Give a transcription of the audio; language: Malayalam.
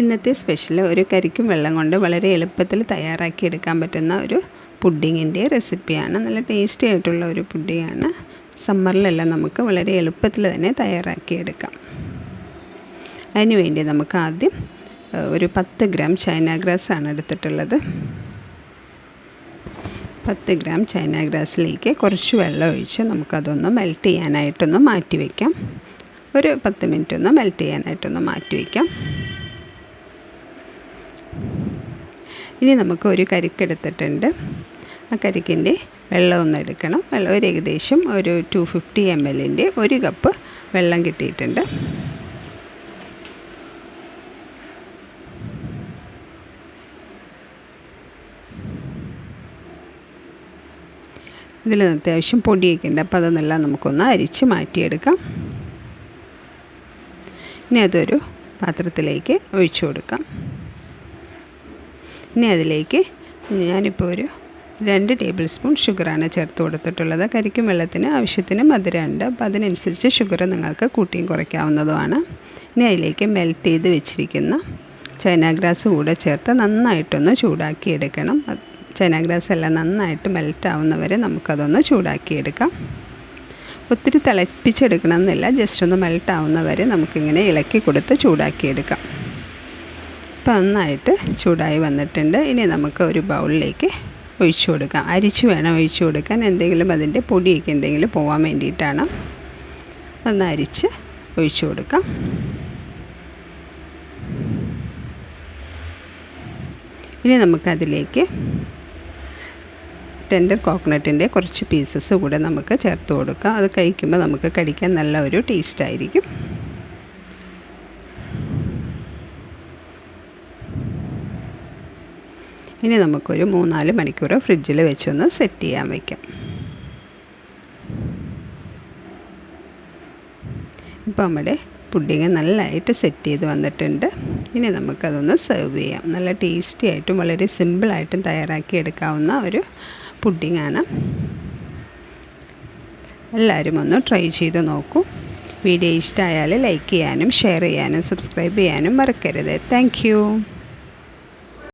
ഇന്നത്തെ സ്പെഷ്യൽ ഒരു കരിക്കും വെള്ളം കൊണ്ട് വളരെ എളുപ്പത്തിൽ തയ്യാറാക്കി എടുക്കാൻ പറ്റുന്ന ഒരു പുഡിങ്ങിന്റെ റെസിപ്പിയാണ് നല്ല ടേസ്റ്റി ആയിട്ടുള്ള ഒരു പുഡിങ്ങാണ്. സമ്മറിലെല്ലാം നമുക്ക് വളരെ എളുപ്പത്തിൽ തന്നെ തയ്യാറാക്കിയെടുക്കാം അതിനുവേണ്ടി അതിന് വേണ്ടി നമുക്ക് ആദ്യം ഒരു പത്ത് ഗ്രാം ചൈന ഗ്രാസ് ആണ് എടുത്തിട്ടുള്ളത്. പത്ത് ഗ്രാം ചൈന ഗ്രാസിലേക്ക് കുറച്ച് വെള്ളം ഒഴിച്ച് നമുക്കതൊന്ന് മെൽറ്റ് ചെയ്യാനായിട്ടൊന്ന് മാറ്റി വയ്ക്കാം ഒരു പത്ത് മിനിറ്റ് ഒന്ന് മെൽറ്റ് ചെയ്യാനായിട്ടൊന്ന് മാറ്റി വയ്ക്കാം ഇനി നമുക്ക് ഒരു കരിക്കെടുത്തിട്ടുണ്ട് ആ കരിക്കിന്റെ വെള്ളം ഒന്ന് എടുക്കണം. വെള്ളം ഒരു ഏകദേശം ഒരു ടു ഫിഫ്റ്റി എം എല്ലിന്റെ ഒരു കപ്പ് വെള്ളം കിട്ടിയിട്ടുണ്ട്. ഇതിൽ അത്യാവശ്യം പൊടിയൊക്കെ ഉണ്ട്. അപ്പോൾ അതൊന്നെല്ലാം നമുക്കൊന്ന് അരിച്ച് മാറ്റിയെടുക്കാം. ഇനി അതൊരു പാത്രത്തിലേക്ക് ഒഴിച്ചു കൊടുക്കാം. ഇനി അതിലേക്ക് ഞാനിപ്പോൾ ഒരു രണ്ട് ടേബിൾ സ്പൂൺ ഷുഗറാണ് ചേർത്ത് കൊടുത്തിട്ടുള്ളത്. കരിക്കും വെള്ളത്തിന് ആവശ്യത്തിന് മധുരമുണ്ട്. അപ്പോൾ അതിനനുസരിച്ച് ഷുഗർ നിങ്ങൾക്ക് കൂട്ടിയും കുറയ്ക്കാവുന്നതുമാണ്. ഇനി അതിലേക്ക് മെൽറ്റ് ചെയ്ത് വെച്ചിരിക്കുന്ന ചൈന ഗ്രാസ് കൂടെ ചേർത്ത് നന്നായിട്ടൊന്ന് ചൂടാക്കി എടുക്കണം അത് ചൈന ഗ്രാസ് എല്ലാം നന്നായിട്ട് മെൽറ്റ് ആവുന്നവരെ നമുക്കതൊന്ന് ചൂടാക്കിയെടുക്കാം. ഒത്തിരി തിളപ്പിച്ചെടുക്കണം എന്നില്ല. ജസ്റ്റ് ഒന്ന് മെൽറ്റ് ആവുന്നവരെ നമുക്കിങ്ങനെ ഇളക്കി കൊടുത്ത് ചൂടാക്കിയെടുക്കാം. ഇപ്പം നന്നായിട്ട് ചൂടായി വന്നിട്ടുണ്ട്. ഇനി നമുക്ക് ഒരു ബൗളിലേക്ക് ഒഴിച്ചു കൊടുക്കാം. അരിച്ച് വേണം ഒഴിച്ചു കൊടുക്കാൻ. എന്തെങ്കിലും അതിന്റെ പൊടിയൊക്കെ ഉണ്ടെങ്കിൽ പോകാൻ വേണ്ടിയിട്ടാണ്. ഒന്ന് അരിച്ച് ഒഴിച്ചു കൊടുക്കാം. ഇനി നമുക്കതിലേക്ക് ടെൻഡർ കോക്കനട്ടിന്റെ കുറച്ച് പീസസ് കൂടെ നമുക്ക് ചേർത്ത് കൊടുക്കാം. അത് കഴിക്കുമ്പോൾ നമുക്ക് കടിക്കാൻ നല്ല ഒരു ടേസ്റ്റ് ആയിരിക്കും. ഇനി നമുക്കൊരു മൂന്നാൽ മണിക്കൂർ ഫ്രിഡ്ജിൽ വെച്ചൊന്ന് സെറ്റ് ചെയ്യാൻ വയ്ക്കാം ഇപ്പോൾ നമ്മുടെ പുഡിങ് നല്ലതായിട്ട് സെറ്റ് ചെയ്ത് വന്നിട്ടുണ്ട്. ഇനി നമുക്കതൊന്ന് സെർവ് ചെയ്യാം. നല്ല ടേസ്റ്റി ആയിട്ടും വളരെ സിമ്പിളായിട്ടും തയ്യാറാക്കി എടുക്കാവുന്ന ഒരു പുഡിങ്ങാണ് എല്ലാവരും ഒന്ന് ട്രൈ ചെയ്ത് നോക്കൂ. വീഡിയോ ഇഷ്ടമായാൽ ലൈക്ക് ചെയ്യാനും ഷെയർ ചെയ്യാനും സബ്സ്ക്രൈബ് ചെയ്യാനും മറക്കരുത്. താങ്ക്